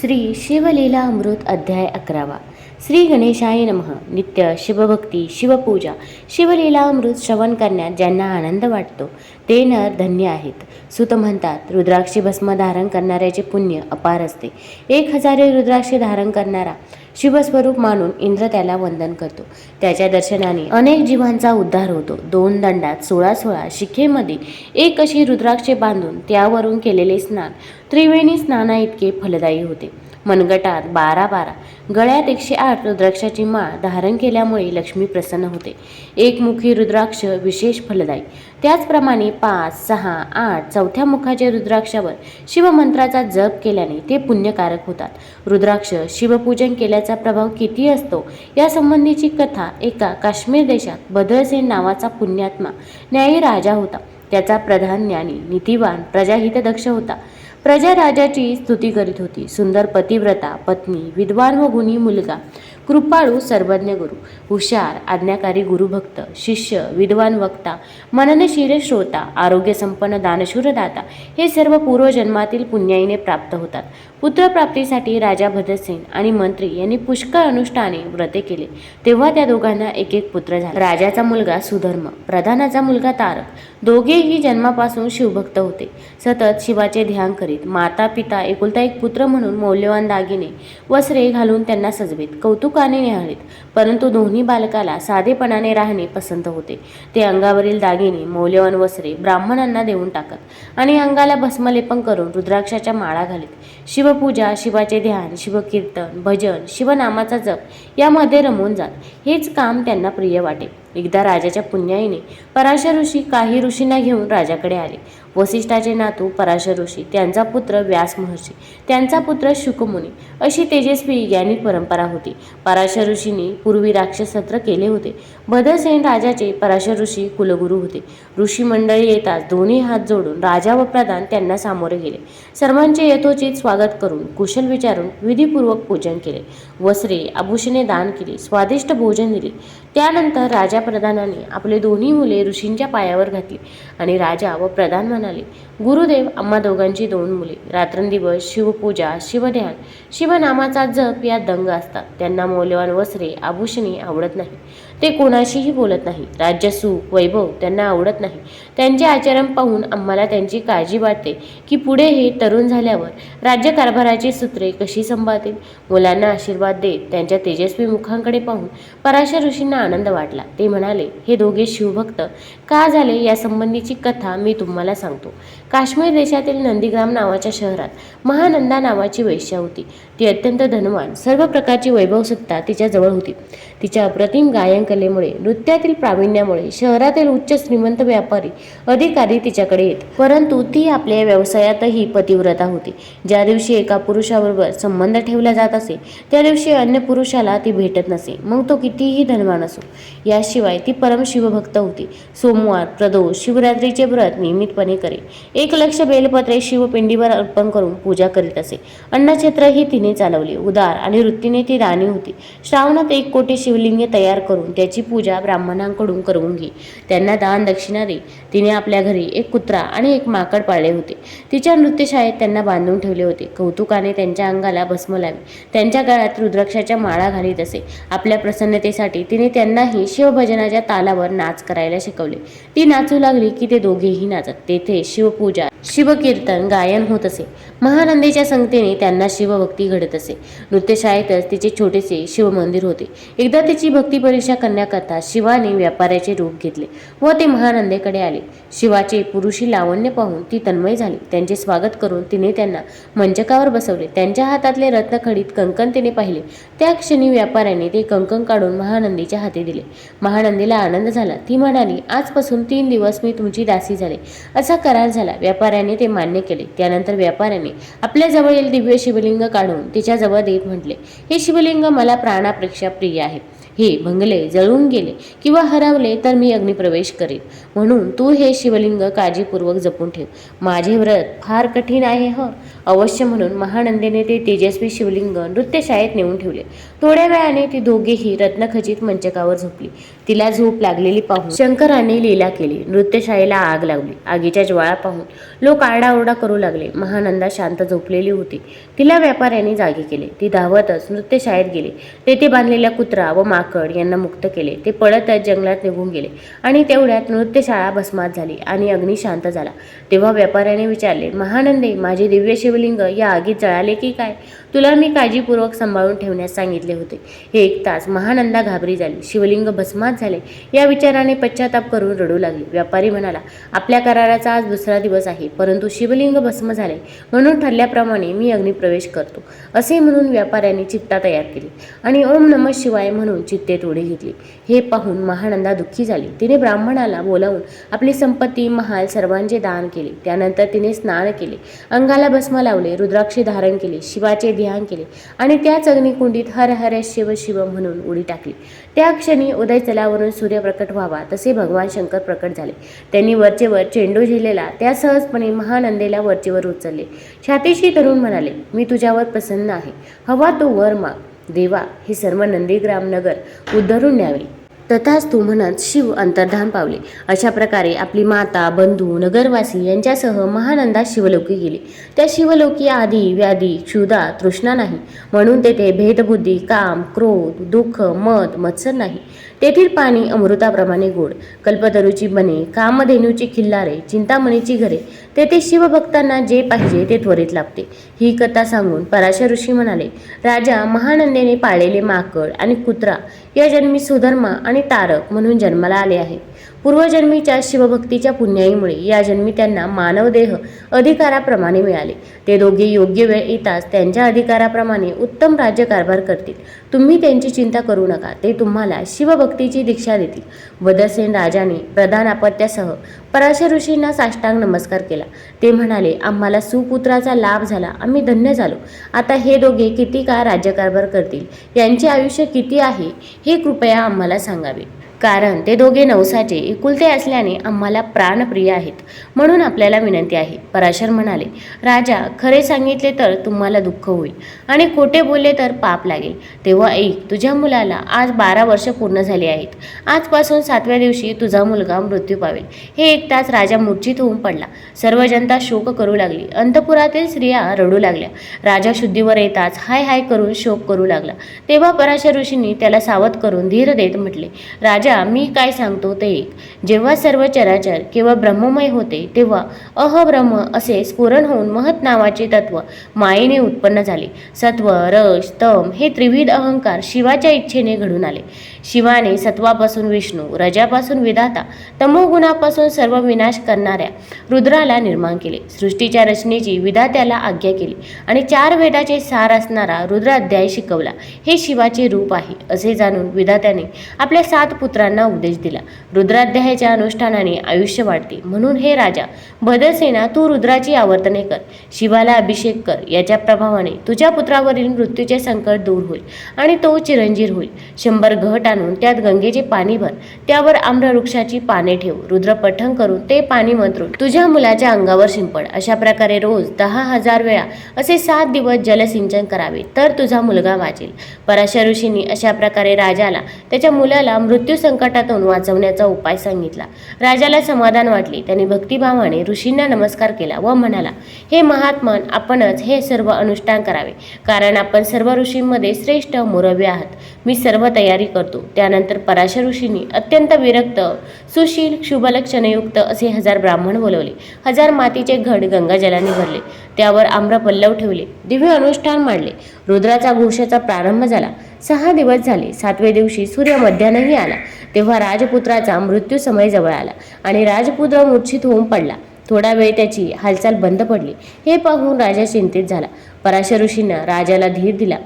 श्री शिवलीला अमृत अध्याय अकरावा. श्री गणेशाय नमः. नित्य शिवभक्ती शिवपूजा शिवलीला अमृत श्रवण करण्यात ज्यांना आनंद वाटतो ते नर धन्य आहेत. सुत म्हणतात रुद्राक्षी भस्म धारण करणाऱ्याचे पुण्य अपार असते. एक हजारे रुद्राक्षी धारण करणारा शिवस्वरूप मानून इंद्र त्याला वंदन करतो. त्याच्या दर्शनाने अनेक जीवांचा उद्धार होतो. दोन दंडात सोळा सोळा शिखेमध्ये एक अशी रुद्राक्षे बांधून त्यावरून केलेले स्नान. त्रिवेणी स्नाना इतके फलदायी होते. मनगटात बारा बारा. गळ्यात एकशे आठ रुद्राक्षाची माळ धारण केल्यामुळे लक्ष्मी प्रसन्न होते. एकमुखी रुद्राक्ष विशेष फलदायी. त्याचप्रमाणे पाच सहा आठ चौथ्या मुखाच्या रुद्राक्षावर शिवमंत्राचा जप केल्याने ते पुण्यकारक होतात. रुद्राक्ष शिवपूजन केल्याचा प्रभाव किती असतो? यासंबंधीची कथा एका काश्मीर देशात बदरसेन नावाचा पुण्यात्मा न्यायी राजा होता. त्याचा प्रधान ज्ञानी नीतिवान प्रजाहितदक्ष होता. प्रजा राजाची स्तुती करीत होती. सुंदर पतिव्रता पत्नी विद्वान व गुणी मुलगा कृपाळू सर्वज्ञ गुरु हुशार आज्ञाकारी गुरुभक्त शिष्य विद्वान वक्ता मननशील श्रोता आरोग्यसंपन्न दानशूर दाता हे सर्व पूर्वजन्मातील पुण्याईने प्राप्त होतात. पुत्रप्राप्तीसाठी राजा भद्रसेन आणि मंत्री यांनी पुष्कळ अनुष्ठाने व्रते केले. तेव्हा त्या दोघांना एक एक पुत्र झाला. राजाचा मुलगा सुधर्म प्रधानाचा मुलगा तारक दोघेही जन्मापासून शिवभक्त होते. सतत शिवाचे ध्यान करीत माता पिता एकुलता एक पुत्र म्हणून मौल्यवान दागिने वस्त्रे घालून त्यांना सजवीत कौतुकाने निहाळीत. परंतु दोन्ही बालकाला साधेपणाने राहणे पसंत होते. ते अंगावरील दागिने मौल्यवान वस्त्रे ब्राह्मणांना देऊन टाकत आणि अंगाला भस्मलेपन करून रुद्राक्षाच्या माळा घालीत. शिवपूजा शिवाचे ध्यान शिवकीर्तन भजन शिवनामाचा जप यामध्ये रमून जात. हेच काम त्यांना प्रिय वाटे. एकदा राजाच्या पुण्याईने पराशर ऋषी काही ऋषींना घेऊन राजाकडे आले. वसिष्ठाचे नातू पराशर ऋषी त्यांचा पुत्र व्यास महर्षी त्यांचा पुत्र शुकमुनी अशी तेजस्वी ज्ञानी परंपरा होती. पराशर ऋषींनी पूर्वी राक्षसत्र केले होते. भद्रसेन राजाचे पराशर ऋषी कुलगुरू होते. ऋषी मंडळी येताच दोन्ही हात जोडून राजा व प्रधान त्यांना सामोरे गेले. सर्वांचे यथोचित स्वागत करून कुशल विचारून विधीपूर्वक पूजन केले. वस्त्रे आभूषणे दान केली. स्वादिष्ट भोजन दिले. त्यानंतर राजा प्रधानाने आपले दोन्ही मुले ऋषींच्या पायावर घातली आणि राजा व प्रधान म्हणाले गुरुदेव आम्हा दोघांची दोन मुले. रात्रंदिवस शिवपूजा शिवध्यान शिवनामाचा जप या दंग असतात. त्यांना मौल्यवान वस्त्रे आभूषणे आवडत नाही ते कोणाशीही बोलत नाही. राज्य सुख वैभव त्यांना आवडत नाही. त्यांचे आचरण पाहून आम्हाला त्यांची काळजी वाटते की पुढे हे तरुण झाल्यावर राज्यकारभाराची सूत्रे कशी संभाळतील मुलांना आशीर्वाद देत त्यांच्या तेजस्वी मुखांकडे पाहून पराशर ऋषींना आनंद वाटला. ते म्हणाले हे दोघे शिवभक्त का झाले? यासंबंधीची कथा मी तुम्हाला सांगतो. काश्मीर देशातील नंदीग्राम नावाच्या शहरात महानंदा नावाची वैश्या होती. ती अत्यंत धनवान सर्व प्रकारची वैभवसत्ता तिच्याजवळ होती. तिच्या अप्रतिम गायनकलेमुळे नृत्यातील प्रावीण्यामुळे शहरातील उच्च श्रीमंत व्यापारी अधिकारी तिच्याकडे येत परंतु ती आपल्या व्यवसायातही पतिव्रता होती. ज्या दिवशी एका पुरुषाबरोबर संबंध ठेवला जात असे त्या दिवशी अन्य पुरुषाला ती भेटत नसे मग तो कितीही धनवान असो. याशिवाय ती परम शिवभक्त होती. सोमवार प्रदोष शिवरात्रीचे व्रत नियमितपणे करे. एक लक्ष बेलपत्रे शिवपिंडीवर अर्पण करून पूजा करीत असे. अन्नछत्रही तिने चालवली. उदार आणि वृत्तीने ती राणी होती. श्रावणात एक कोटी शिवलिंगे तयार करून त्याची पूजा ब्राह्मणांकडून करून घे. त्यांना दान दक्षिणा दे. तिने आपल्या घरी एक कुत्रा आणि एक माकड पाळले होते. तिच्या नृत्यशाळेत त्यांना बांधून ठेवले होते. कौतुकाने त्यांच्या अंगाला भस्म लावी. त्यांच्या गळ्यात रुद्राक्षाच्या माळा घालीत असे. आपल्या प्रसन्नतेसाठी तिने त्यांनाही शिवभजनाच्या तालावर नाच करायला शिकवले. ती नाचू लागली की ते दोघेही नाचत. तेथे शिवपूजा पूजा. शिवकीर्तन गायन होत असे. महानंदीच्या संगतीने त्यांना शिवभक्ती घडत असे. नृत्यशाळेतच तिचे छोटेसे शिवमंदिर होते. एकदा तिची भक्ती परीक्षा करण्याकरता शिवाने व्यापाऱ्याचे रूप घेतले व ते महानंदेकडे आले. शिवाचे पुरुषी लावण्य पाहून ती तन्मय झाली. त्यांचे स्वागत करून तिने त्यांना मंचकावर बसवले. त्यांच्या हातातले रत्नखडीत कंकण तिने पाहिले. त्या क्षणी व्यापाऱ्याने ते कंकण काढून महानंदीच्या हाती दिले. महानंदीला आनंद झाला. ती म्हणाली आजपासून तीन दिवस मी तुमची दासी झाले. असा करार झाला. व्यापाऱ्याने ते मान्य केले. त्यानंतर व्यापाऱ्याने आपल्या जवळील दिव्य शिवलिंग काढून तिच्याजवळ देत म्हटले हे शिवलिंग मला प्राणापेक्षा प्रिय आहे. हे भंगले जळून गेले किंवा हरवले तर मी अग्निप्रवेश करेन. म्हणून तू हे शिवलिंग काळजीपूर्वक जपून ठेव. माझे व्रत फार कठीण आहे ह. अवश्य म्हणून महानंदेने ते तेजस्वी शिवलिंग नृत्यशाळेत नेऊन ठेवले. थोड्या वेळाने ती दोघेही रत्नखचित मंचकावर झोपली. तिला झोप लागलेली पाहून शंकराने लीला केली. नृत्यशाळेला आग लावली आगीच्या ज्वाळा पाहून लोक आरडाओरडा करू लागले. महानंदा शांत झोपलेली होती. तिला व्यापाऱ्यांनी जागे केले. ती धावतच नृत्यशाळेत गेली. तेथे बांधलेल्या कुत्रा व माकड यांना मुक्त केले. ते पळतच जंगलात निघून गेले आणि तेवढ्यात नृत्यशाळा भस्मात झाली आणि अग्नी शांत झाला. तेव्हा व्यापाऱ्याने विचारले महानंदे माझे दिव्य शिवलिंग या आगीत जळाले की काय? तुला मी काळजीपूर्वक सांभाळून ठेवण्यास सांगितले होते. हे एक तास महानंदा घाबरी झाली. शिवलिंग भस्मात झाले. या विचाराने पश्चाताप करून रडू लागली. व्यापारी म्हणाला आपल्या कराराचा आज दुसरा दिवस आहे. परंतु शिवलिंग भस्म झाले. म्हणून ठरल्याप्रमाणे मी अग्निप्रवेश करतो. असे म्हणून व्यापाऱ्यांनी चित्ता तयार केली आणि ओम नम शिवाय म्हणून चित्ते तोडी घेतली. हे पाहून महानंदा दुःखी झाली. तिने ब्राह्मणाला बोलावून आपली संपत्ती महाल सर्वांचे दान केले. त्यानंतर तिने स्नान केले. अंगाला भस्म लावले रुद्राक्षी धारण केले शिवाचे ध्यान केले आणि त्याच अग्निकुंडीत हर हर शिव शिव म्हणून उडी टाकली. त्या क्षणी उदय चलावरून सूर्य प्रकट व्हावा तसे भगवान शंकर प्रकट झाले. त्यांनी वरचेवर चेंडू झेलेला त्या सहजपणे महानंदेला वरचेवर उचलले. छातीशी तरुण म्हणाले मी तुझ्यावर प्रसन्न आहे. हवा तो वर माग. देवा हे सर्व नंदीग्राम नगर उद्धरून न्यावे. तथाच तू म्हणत शिव अंतर्धान पावले. अशा प्रकारे आपली माता बंधू नगरवासी यांच्यासह महानंदा शिवलोकी गेली. त्या शिवलोकी आधी व्याधी क्षुधा तृष्णा नाही. म्हणून तेथे भेदबुद्धी काम क्रोध दुःख मत मत्सर नाही. तेथील पाणी अमृताप्रमाणे गोड. कल्पतरूची बने कामधेनूची खिल्लारे चिंतामणीची घरे तेथे शिवभक्तांना जे पाहिजे ते त्वरित लाभते. ही कथा सांगून पराशर ऋषी म्हणाले राजा महानंदेने पाळलेले माकड आणि कुत्रा या जन्मी सुधर्मा आणि तारक म्हणून जन्माला आले आहे पूर्वजन्मीच्या शिवभक्तीच्या पुण्याईमुळे या जन्मी त्यांना मानवदेह अधिकाराप्रमाणे मिळाले. ते दोघे योग्य वेळ येताच त्यांच्या अधिकाराप्रमाणे उत्तम राज्यकारभार करतील. तुम्ही त्यांची चिंता करू नका. ते तुम्हाला शिवभक्तीची दीक्षा देतील. वदसेन राजाने प्रधान आपत्यासह पराशर ऋषींना साष्टांग नमस्कार केला. ते म्हणाले आम्हाला सुपुत्राचा लाभ झाला. आम्ही धन्य झालो. आता हे दोघे किती काळ राज्यकारभार करतील? यांचे आयुष्य किती आहे? हे कृपया आम्हाला सांगावे. कारण ते दोघे नवसाचे एकुलते असल्याने आम्हाला प्राणप्रिय आहेत म्हणून आपल्याला विनंती आहे. पराशर म्हणाले राजा खरे सांगितले तर तुम्हाला दुःख होईल आणि खोटे बोलले तर पाप लागेल. तेव्हा ऐक तुझ्या मुलाला आज बारा वर्ष पूर्ण झाली आहेत. आजपासून सातव्या दिवशी तुझा मुलगा मृत्यू पावेल. हे ऐकताच राजा मूर्छित होऊन पडला. सर्व जनता शोक करू लागली. अंतपुरातील स्त्रिया रडू लागल्या. राजा शुद्धीवर येताच हाय हाय करून शोक करू लागला. तेव्हा पराशर ऋषींनी त्याला सावध करून धीर देत म्हटले राजा मी काय सांगतो ते एक. जेव्हा सर्व चराचर केवळ ब्रह्ममय होते तेव्हा अहब्रह्म असे स्फुरण होऊन महत् नावाचे तत्व मायेने उत्पन्न झाले. सत्व रस तम हे त्रिविध अहंकार शिवाच्या इच्छेने घडून आले. शिवाने सत्वापासून विष्णू रजापासून विधाता तमोगुणापासून सर्व विनाश करणाऱ्या रुद्राला निर्माण केले. सृष्टीच्या रचनेची विधात्याला आज्ञा केली आणि चार वेदाचे सार असणारा रुद्राध्याय शिकवला. हे शिवाचे रूप आहे असे जाणून विधात्याने आपल्या सात पुत्र पुत्रांना उपदेश दिला. रुद्राध्यायाच्या अनुष्ठानाने आयुष्य वाढते. म्हणून हे राजा भदरसेना तू रुद्राची आवर्तने कर. शिवाला अभिषेक कर. याच्या प्रभावाने तुझ्या पुत्रावरील मृत्यूचे संकट दूर होईल आणि तो चिरंजीर होईल. शंभर घट आणून त्यात गंगेचे पाणी भर. त्यावर आम्रवृक्षाची पाने ठेव. रुद्र पठण करून ते पाणी मंत्रून तुझ्या मुलाच्या अंगावर शिंपड. अशा प्रकारे रोज दहा हजार वेळा असे सात दिवस जलसिंचन करावे. तर तुझा मुलगा वाचेल. पराशर ऋषींनी अशा प्रकारे राजाला त्याच्या मुलाला मृत्यू संकटातून वाचवण्याचा उपाय सांगितला. राजाला समाधान वाटले. त्याने भक्तिभावाने ऋषींना नमस्कार केला व म्हणाला हे महात्मन आपणच हे सर्व अनुष्ठान करावे. कारण आपण सर्व ऋषींमध्ये श्रेष्ठ मुरव्य आहात. मी सर्व तयारी करतो. त्यानंतर पराशर ऋषींनी अत्यंत विरक्त सुशील शुभलक्षणयुक्त असे हजार ब्राह्मण बोलवले. हजार मातीचे घड गंगाजलाने भरले. त्यावर आम्रपल्लव ठेवले. दिव्य अनुष्ठान मांडले. रुद्राचा घोषाचा प्रारंभ झाला. सहा दिवस झाले. सातव्या दिवशी सूर्य मध्यानही आला. तेव्हा राजपुत्राचा मृत्यू समय जवळ आला आणि राजपुत्र मूर्छित होऊन पडला. थोडा वेळ त्याची हालचाल बंद पडली. हे पाहून राजा चिंतित झाला. पराशर ऋषींना राजाला धीर दिला.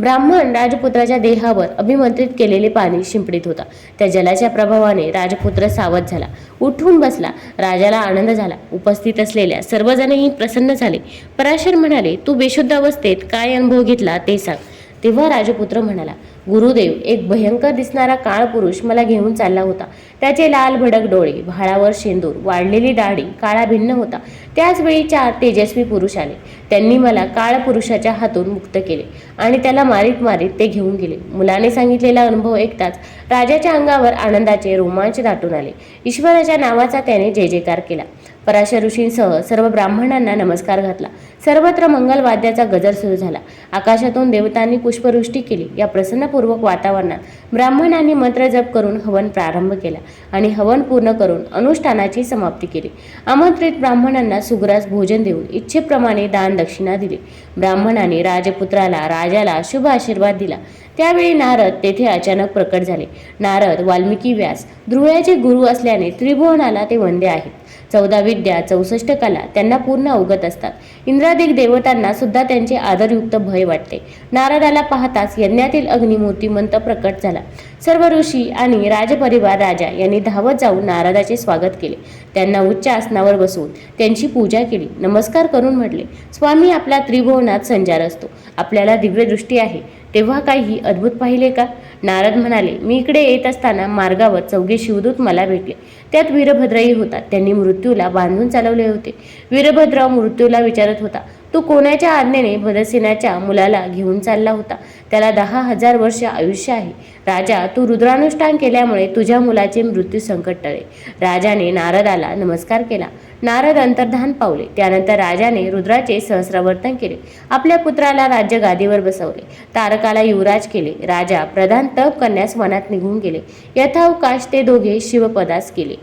ब्राह्मण राजपुत्राच्या देहावर अभिमंत्रित केलेले पाणी शिंपडीत होता. त्या जलाच्या प्रभावाने राजपुत्र सावध झाला. उठून बसला. राजाला आनंद झाला. उपस्थित असलेल्या सर्वजणही प्रसन्न झाले. पराशर म्हणाले तू बेशुद्ध अवस्थेत काय अनुभव घेतला ते सांग. तेव्हा राजपुत्र म्हणाला गुरुदेव एक भयंकर दिसणारा काळ पुरुष मला घेऊन चालला होता. त्याचे लाल भडक डोळे भाळावर शेंदूर वाढलेली दाढी काळा भिन्न होता. त्याचवेळी चार तेजस्वी पुरुष आले. त्यांनी मला काळ पुरुषाच्या हातून मुक्त केले आणि त्याला मारीत मारीत ते घेऊन गेले. मुलाने सांगितलेला अनुभव ऐकताच राजाच्या अंगावर आनंदाचे रोमांच दाटून आले. ईश्वराच्या नावाचा त्याने जय जयकार केला. पराशर ऋषींसह सर्व ब्राह्मणांना नमस्कार घातला. सर्वत्र मंगलवाद्याचा गजर सुरू झाला. आकाशातून देवतांनी पुष्पवृष्टी केली. या प्रसन्नपूर्वक वातावरणात ब्राह्मणांनी मंत्र जप करून हवन प्रारंभ केला आणि हवन पूर्ण करून अनुष्ठानाची समाप्ती केली. आमंत्रित ब्राह्मणांना सुग्रास भोजन देऊन इच्छेप्रमाणे दान दक्षिणा दिली. ब्राह्मणांनी राजपुत्राला राजाला शुभ आशीर्वाद दिला. त्यावेळी नारद तेथे अचानक प्रकट झाले. नारद वाल्मिकी व्यास ध्रुव्याचे गुरु असल्याने त्रिभुवनाला ते वंदे आहेत. चौदा विद्या चौसष्ट कला त्यांना पूर्ण अवगत असतात. इंद्रादिक देवतांना सुद्धा त्यांचे आदरयुक्त भय वाटते. नारदाला पाहताच यज्ञातील अग्निमूर्तिमंत प्रकट झाला. सर्व ऋषी आणि राजपरिवार राजा यांनी धावत जाऊन नारदाचे स्वागत केले. त्यांना उच्च आसनावर बसवून त्यांची पूजा केली. नमस्कार करून म्हटले स्वामी आपला त्रिभुवनात संचार असतो. आपल्याला दिव्यदृष्टी आहे. तेव्हा काही अद्भुत पाहिले का? नारद म्हणाले मी इकडे येत असताना मार्गावर चौघे शिवदूत मला भेटले. त्यात वीरभद्रही होता. त्यांनी मृत्यूला बांधून चालवले होते. वीरभद्र मृत्यूला विचारत होता तू कोणाच्या आज्ञेने भदसेनाच्या मुलाला घेऊन चालला होता? त्याला दहा हजार वर्ष आयुष्य आहे. राजा तू रुद्रानुष्ठान केल्यामुळे तुझ्या मुलाचे मृत्यू संकट टळे राजाने नारदाला नमस्कार केला. नारद अंतर्धान पावले. त्यानंतर राजाने रुद्राचे सहस्रावर्तन केले. आपल्या पुत्राला राज्य गादीवर बसवले. तारकाला युवराज केले. राजा प्रधान तप करण्यास वनात निघून गेले. यथावकाश ते दोघे शिवपदास केले.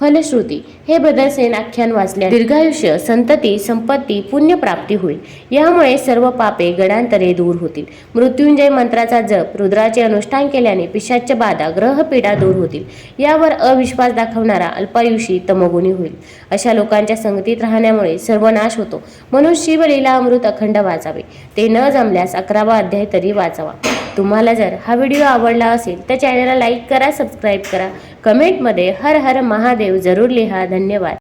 फलश्रुती हे बदलसेन आख्यान वाचल्या दीर्घायुष्य संतती संपत्ती पुण्यप्राप्ती होईल. यामुळे सर्व पापे गणांतरे दूर होतील. मृत्युंजय मंत्राचा जप रुद्राचे अनुष्ठान केल्याने पिशाच्य बाधा ग्रहपीडा दूर होतील. यावर अविश्वास दाखवणारा अल्पायुषी तमगुणी होईल. अशा लोकांच्या संगतीत राहण्यामुळे सर्वनाश होतो. म्हणून शिवलीला अमृत अखंड वाचावे. ते न जमल्यास अकरावा अध्याय तरी वाचावा. तुम्हाला जर हा व्हिडिओ आवडला असेल तर चॅनलला लाईक करा सबस्क्राईब करा. कमेंटमध्ये हर हर महादेव जरूर लिहा. धन्यवाद.